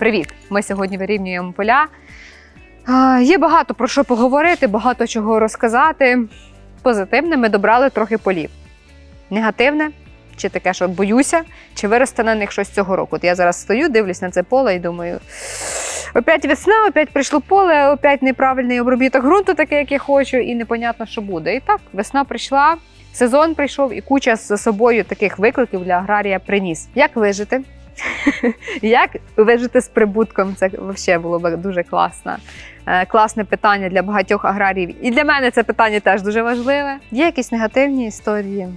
Привіт! Ми сьогодні вирівнюємо поля. Є багато про що поговорити, багато чого розказати. Позитивне ми добрали трохи полів. Негативне, чи таке, що боюся, чи виросте на них щось цього року. От я зараз стою, дивлюсь на це поле і думаю. Опять весна, опять прийшло поле, опять неправильний обробіток ґрунту, такий, як я хочу, і непонятно, що буде. І так, весна прийшла, сезон прийшов, і куча за собою таких викликів для аграрія приніс. Як вижити? Як вижити з прибутком? Це взагалі було б дуже класно. Е, Класне питання для багатьох аграріїв. І для мене це питання теж дуже важливе. Є якісь негативні історії.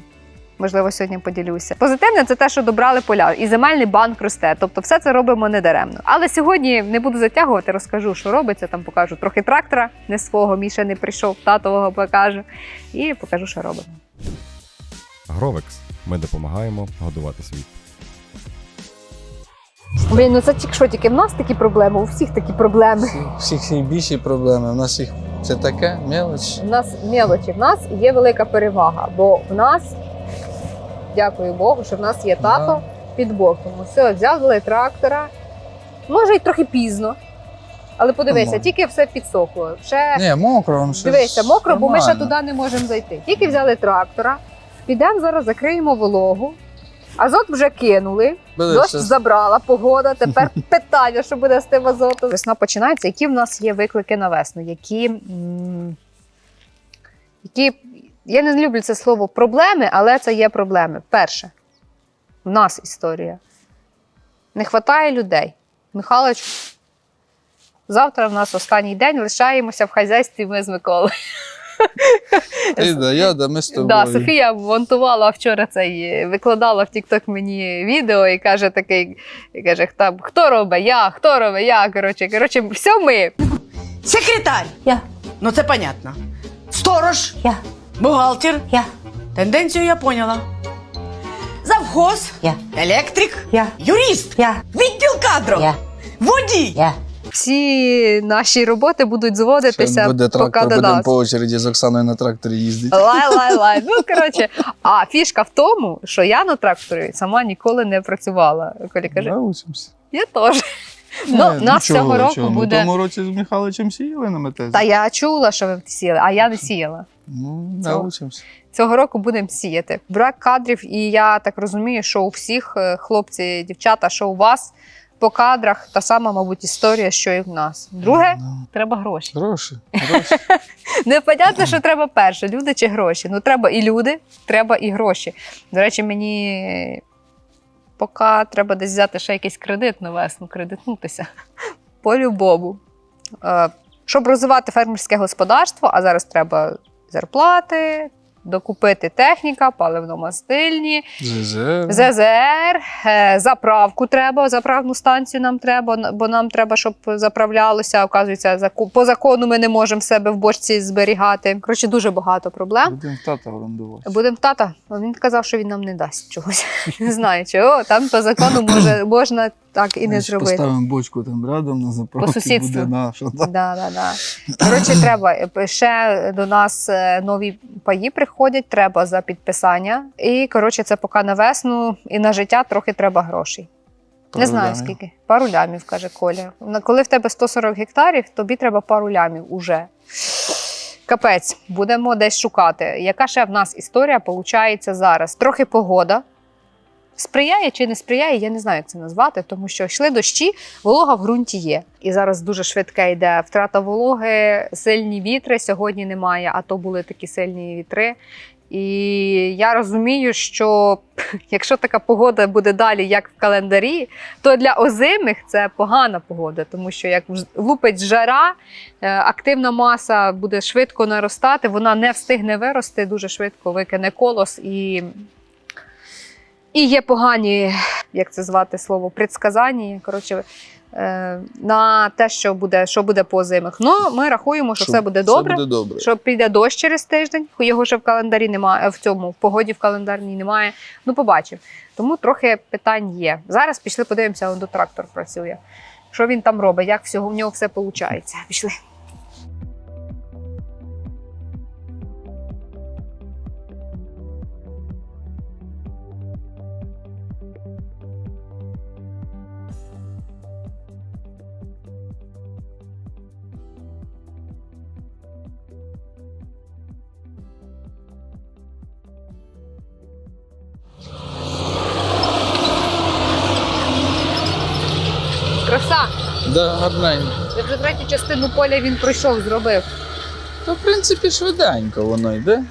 Можливо, сьогодні поділюся. Позитивне це те, що добрали поля, і земельний банк росте. Тобто, все це робимо не даремно. Але сьогодні не буду затягувати, розкажу, що робиться. Там покажу трохи трактора, не свого. Ще не прийшов, татового покажу. І покажу, що робимо. Гровекс. Ми допомагаємо годувати світ. Блін, ну це тільки що тільки в нас такі проблеми, у всіх такі проблеми. Всіх всіх більші проблеми. У нас їх це таке мелоч. У нас мелочі, в нас є велика перевага, бо в нас, дякую Богу, що в нас є тато Да. під боком. Все, взяли трактора. Може, й трохи пізно. Але подивися, Нормально. тільки все підсохло. Ще Ні, мокро, воно щось дивися, мокро, бо ми ще туди не можемо зайти. Тільки взяли трактора, підемо зараз, закриємо вологу. Азот вже кинули, Буде дощ щас- забрала, погода. Тепер питання, що буде з тим азотом. Весна починається. Які в нас є виклики на весну? Які, м, які я не люблю це слово проблеми, але це є проблеми. Перше, в нас історія. Не вистачає людей. Михайлович, завтра в нас останній день, лишаємося в хазяйстві ми з Миколою. Ти да, я, да, ми з тобою. Да, Софія монтувала вчора цей, викладала в TikTok мені відео і каже такий, і каже, хто, хто робить? Я, хто робить? Я. Коротше, коротше, все ми. Секретарь. Я. Ну це понятно. Сторож. Я. Бухгалтер. Я. Тенденцію я поняла. Завхоз. Я. Електрик. Я. Юрист. Я. Відділ кадрів. Я. Водій. Я. Всі наші роботи будуть Ще зводитися буде поки трактор, до будемо по очереді з Оксаною на тракторі їздити. Лай, лай, лай. Ну, коротше, а фішка в тому, що я на тракторі сама ніколи не працювала. Коля каже, Научимося. я теж. Ну, нас нічого, цього року чого, Ми в тому році з Михайловичем сіяли на метезі. Та я чула, що ви сіяли, а я не сіяла. Ну, Цього. научимося. Цього року будемо сіяти. Брак кадрів, і я так розумію, що у всіх е, хлопці, дівчата, що у вас по кадрах та сама, мабуть, історія, що і в нас. Друге, Ну, треба гроші. Гроші. Гроші. Непонятно, що треба перше: люди чи гроші. Ну, треба і люди, треба і гроші. До речі, мені поки треба десь взяти ще якийсь кредит на весну, кредитнутися. По-любому. Е, Щоб розвивати фермерське господарство, а зараз треба зарплати, докупити техніка, паливно-мастильні, ЗЗ. ЗЗР, е, заправку треба, заправну станцію нам треба, бо нам треба, щоб заправлялося. Оказується, по закону ми не можемо себе в бочці зберігати. Коротше, дуже багато проблем. Будемо в тата орендувати. Будемо в тата. Він казав, що він нам не дасть чогось. Не знаю чого. Там по закону може, можна так і не Значить, зробити. Поставимо бочку там рядом на сусідству. Буде наша. Да. Да, да, да. Коротше, треба е, ще до нас е, нові паї приходять, треба за підписання. І коротше, це поки на весну і на життя трохи треба грошей. не знаю лямів. скільки. Пару лямів, каже Коля. Коли в тебе 140 гектарів, тобі треба пару лямів уже. Капець, будемо десь шукати. Яка ще в нас історія виходить зараз? Трохи погода. Сприяє чи не сприяє, я не знаю, як це назвати, тому що йшли дощі, волога в ґрунті є. І зараз дуже швидке йде втрата вологи, сильні вітри. Сьогодні немає, а то були такі сильні вітри. І я розумію, що якщо така погода буде далі, як в календарі, то для озимих це погана погода, тому що як лупить жара, е, активна маса буде швидко наростати, вона не встигне вирости, дуже швидко викине колос і. І є погані, як це звати слово, предсказання. Коротше, е, на те, що буде, що буде по озимих. Ну, ми рахуємо, що Що все буде добре. Все буде добре. Що піде дощ через тиждень, його ще в календарі немає, в цьому в погоді в календарній немає. Ну, побачимо. Тому трохи питань є. Зараз пішли, подивимося, он до трактор працює. Що він там робить, як всього в нього все виходить. Пішли. Да, гарненько. Це вже третю частину поля він пройшов, зробив. То, в принципі, швиденько воно йде.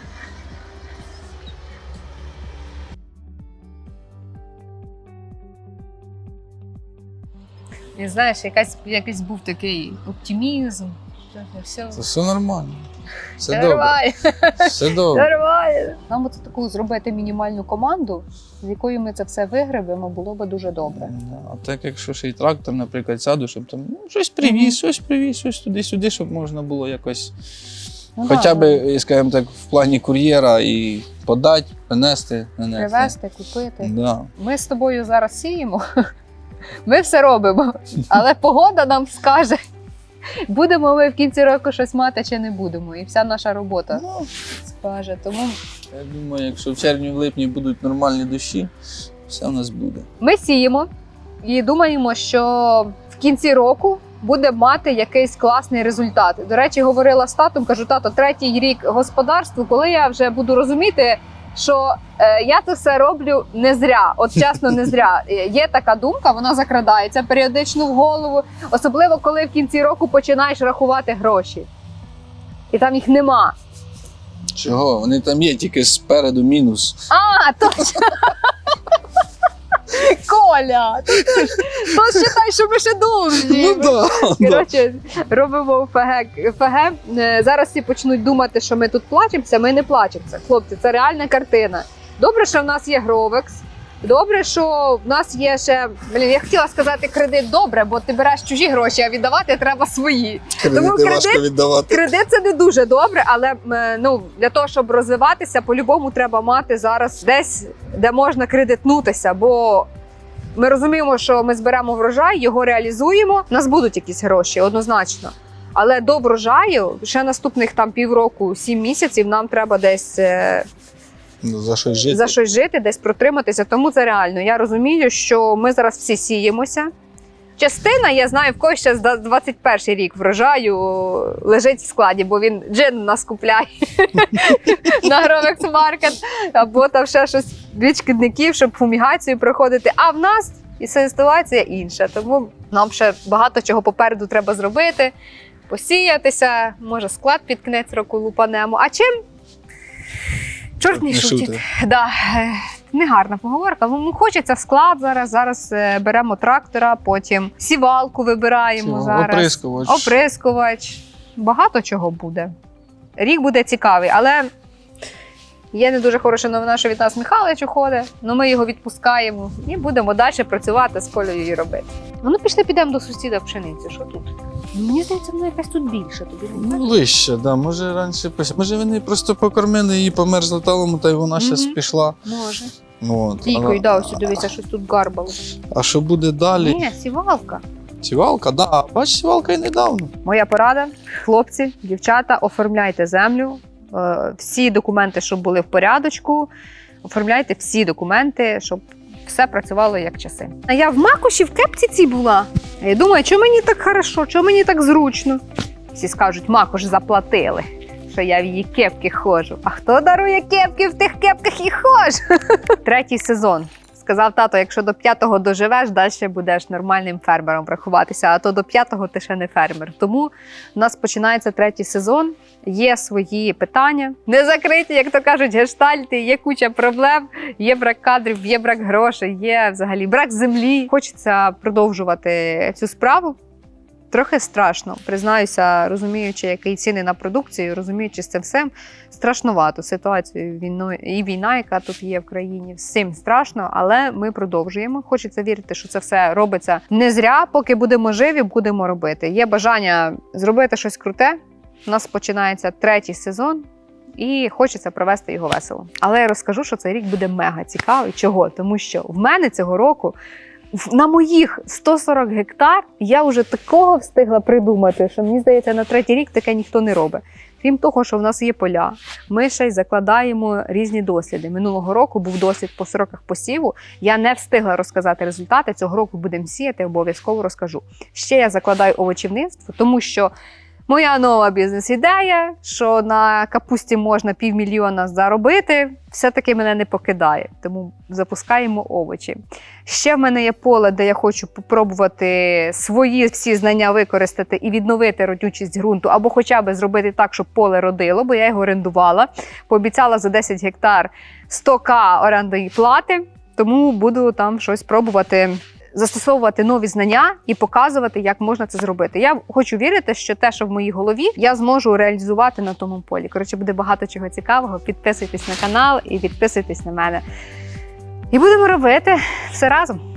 І знаєш, якась, якийсь був такий оптимізм. Все, Це все нормально. Все добре. Все добре. нормально. Нам от таку зробити мінімальну команду, з якою ми це все вигребемо, було би дуже добре. А так, якщо ще й трактор, наприклад, сяду, щоб там ну, щось привіз, щось привіз, щось туди-сюди, щоб можна було якось. Ну, Хоча да, б, скажімо так, в плані кур'єра і подати, принести, нанести. привезти, купити. Да. Ми з тобою зараз сіємо, ми все робимо, але погода нам скаже. Будемо ми в кінці року щось мати чи не будемо. І вся наша робота Ну, скаже. Тому я думаю, якщо в червні в липні будуть нормальні дощі, все в нас буде. ми сіємо і думаємо, що в кінці року буде мати якийсь класний результат. До речі, говорила з татом, кажу, тато, третій рік господарству, коли я вже буду розуміти, що е, я це все роблю не зря. От чесно, не зря. Е, Є така думка, вона закрадається періодично в голову, особливо коли в кінці року починаєш рахувати гроші. І там їх нема. Чого? Вони там є, тільки спереду мінус. А, точно. Коля, то, ти ж- то считай, що ми ще довгі. Ну да, да. Коротше, робимо ФГ. ФГ. Е, Зараз всі почнуть думати, що ми тут плачемося. Ми не плачемося. Хлопці, це реальна картина. Добре, що в нас є Гровекс. Добре, що в нас є ще. Блін, я хотіла сказати кредит добре, бо ти береш чужі гроші, а віддавати треба свої. Тому кредит- важко віддавати. Кредит це не дуже добре, але е, ну для того, щоб розвиватися, по-любому треба мати зараз десь, де можна кредитнутися, бо. Ми розуміємо, що ми зберемо врожай, його реалізуємо. У нас будуть якісь гроші, однозначно. Але до врожаю ще наступних там півроку, сім місяців нам треба десь е, за щось жити. за щось жити, десь протриматися. Тому це реально. Я розумію, що ми зараз всі сіємося. Частина, я знаю, в когось ще з 21 рік врожаю лежить в складі, бо він джин нас купляє на Гровекс Маркет, або там ще щось від шкідників, щоб фумігацію проходити. А в нас і ситуація інша. Тому нам ще багато чого попереду треба зробити, посіятися, може склад під кінець року лупанемо. А чим? Чорт не шутить. Да, е, негарна поговорка. Ну, хочеться склад зараз. Зараз е, беремо трактора, потім сівалку вибираємо Всього, зараз. Оприскувач. Оприскувач. Багато чого буде. Рік буде цікавий, але є не дуже хороша новина, що від нас Михайлович уходить, але ми його відпускаємо і будемо далі працювати з колею і робити. Ну, ну пішли підемо до сусіда в пшеницю. Що тут? Ну, Мені здається, вона якась тут більша. Тобі не Ну, вище, да. Може раніше пос- Може вони просто покормили її померзла талому, та й вона зараз Мгм. пішла. Може. Ну, От. Дійкою, А- да, ось дивися, щось тут гарбало. А що буде далі? Ні, сівалка. Сівалка, да. А, Бач, сівалка і недавно. Моя порада, хлопці, дівчата, оформляйте землю. Е, Всі документи, щоб були в порядочку. Оформляйте всі документи, щоб все працювало як часи. А я в макуші в кепці цій була. А я думаю, що мені так хорошо, що мені так зручно. Всі скажуть, макуш заплатили, що я в її кепки ходжу. А хто дарує кепки в тих кепках і ходжу? Третій сезон. Сказав тато, якщо до п'ятого доживеш, далі будеш нормальним фермером рахуватися, а то до п'ятого ти ще не фермер. Тому у нас починається третій сезон. Є свої питання, не закриті, як то кажуть, гештальти, є куча проблем, є брак кадрів, є брак грошей, є взагалі брак землі. Хочеться продовжувати цю справу. Трохи страшно, признаюся, розуміючи, які ціни на продукцію, розуміючи з цим всім, страшнувато ситуацію війною і війна, яка тут є в країні. Всім страшно, але ми продовжуємо. Хочеться вірити, що це все робиться не зря. Поки будемо живі, будемо робити. Є бажання зробити щось круте. У нас починається третій сезон. І хочеться провести його весело. Але я розкажу, що цей рік буде мега цікавий. Чого? Тому що в мене цього року на моїх 140 гектар я вже такого встигла придумати, що мені здається, на третій рік таке ніхто не робить. Крім того, що в нас є поля, ми ще й закладаємо різні досліди. Минулого року був дослід по сроках посіву. Я не встигла розказати результати. Цього року будемо сіяти, обов'язково розкажу. Ще я закладаю овочівництво, тому що Моя нова бізнес-ідея, що на капусті можна півмільйона заробити, все-таки мене не покидає. Тому запускаємо овочі. Ще в мене є поле, де я хочу попробувати свої всі знання використати і відновити родючість ґрунту, або хоча б зробити так, щоб поле родило, бо я його орендувала. Пообіцяла за 10 гектар 100к орендної плати, тому буду там щось пробувати застосовувати нові знання і показувати, як можна це зробити. Я хочу вірити, що те, що в моїй голові, я зможу реалізувати на тому полі. Коротше, буде багато чого цікавого. Підписуйтесь на канал і підписуйтесь на мене. І будемо робити все разом.